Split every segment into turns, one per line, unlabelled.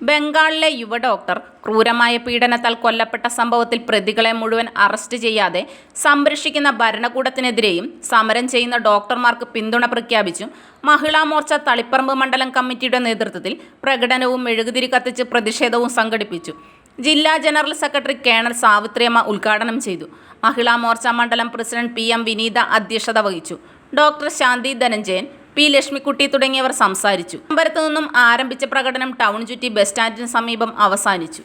ബംഗാളിലെ യുവ ഡോക്ടർ ക്രൂരമായ പീഡനത്താൽ കൊല്ലപ്പെട്ട സംഭവത്തിൽ പ്രതികളെ മുഴുവൻ അറസ്റ്റ് ചെയ്യാതെ സംരക്ഷിക്കുന്ന ഭരണകൂടത്തിനെതിരെയും സമരം ചെയ്യുന്ന ഡോക്ടർമാർക്ക് പിന്തുണ പ്രഖ്യാപിച്ചും. മഹിളാ മോർച്ച തളിപ്പറമ്പ് മണ്ഡലം കമ്മിറ്റിയുടെ നേതൃത്വത്തിൽ പ്രകടനവും മെഴുകുതിരി കത്തിച്ച് പ്രതിഷേധവും സംഘടിപ്പിച്ചു. ജില്ലാ ജനറൽ സെക്രട്ടറി കേണൽ സാവിത്രിയമ്മ ഉദ്ഘാടനം ചെയ്തു. മഹിളാ മോർച്ച മണ്ഡലം പ്രസിഡന്റ് പി എം വിനീത അധ്യക്ഷത വഹിച്ചു. ഡോക്ടർ ശാന്തി ധനഞ്ജയൻ പി ലക്ഷ്മിക്കുട്ടി തുടങ്ങിയവർ സംസാരിച്ചു. അമ്പലത്തു നിന്നും ആരംഭിച്ച പ്രകടനം ടൗൺ ചുറ്റി ബസ് സ്റ്റാൻഡിന് സമീപം അവസാനിച്ചു.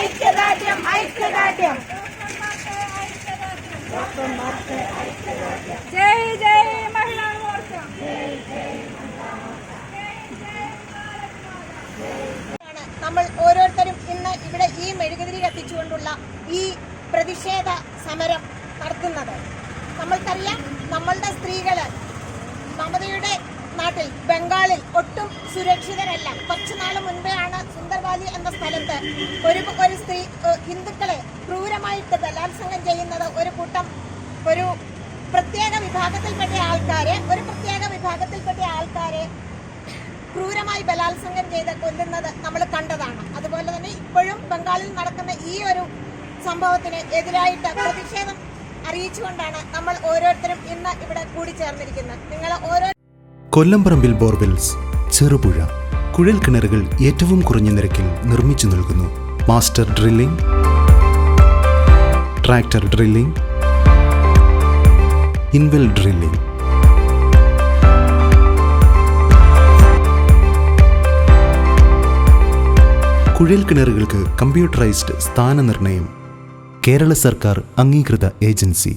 ഐക്യദാർഢ്യം ഐക്യദാർഢ്യം. ജയ് ജയ് മഹിളാ മോർച്ച.
ആണ് നമ്മൾ ഓരോരുത്തരും ഇന്ന് ഇവിടെ ഈ മെഴുകുതിരി കത്തിച്ചുകൊണ്ടുള്ള ഈ പ്രതിഷേധ സമരം നടത്തുന്നത്. നമ്മൾക്കറിയാം നമ്മളുടെ സ്ത്രീകൾ മമതയുടെ നാട്ടിൽ ബംഗാളിൽ ഒട്ടും സുരക്ഷിതരല്ല. കുറച്ചു നാൾ മുൻപേ ആണ് സുന്ദർവാലി എന്ന സ്ഥലത്ത് ഒരു ഒരു സ്ത്രീ ഹിന്ദുക്കളെ ക്രൂരമായിട്ട് ബലാത്സംഗം ചെയ്യുന്നത് ഒരു കൂട്ടം ഒരു പ്രത്യേക വിഭാഗത്തിൽപ്പെട്ട ആൾക്കാരെ ഒരു പ്രത്യേക വിഭാഗത്തിൽപ്പെട്ട ആൾക്കാരെ ക്രൂരമായി ബലാത്സംഗം ചെയ്ത് കൊല്ലുന്നത് നമ്മൾ കണ്ടതാണ്. അതുപോലെ തന്നെ ഇപ്പോഴും ബംഗാളിൽ നടക്കുന്ന ഈ ഒരു സംഭവത്തിന് എതിരായിട്ട് പ്രതിഷേധം അറിയിച്ചുകൊണ്ടാണ് നമ്മൾ ഓരോരുത്തരും ഇന്ന് ഇവിടെ കൂടിച്ചേർന്നിരിക്കുന്നത്. നിങ്ങൾ ഓരോ
കൊല്ലംപറമ്പിൽ ബോർവെൽസ് ചെറുപുഴ കുഴൽ കിണറുകൾ ഏറ്റവും കുറഞ്ഞ നിരക്കിൽ നിർമ്മിച്ചു നൽകുന്നു. Master drilling tractor drilling inwell drilling. കുഴൽ കിണറുകൾക്ക് കമ്പ്യൂട്ടറൈസ്ഡ് സ്ഥാനനിർണയം കേരള സർക്കാർ അംഗീകൃത ഏജൻസി.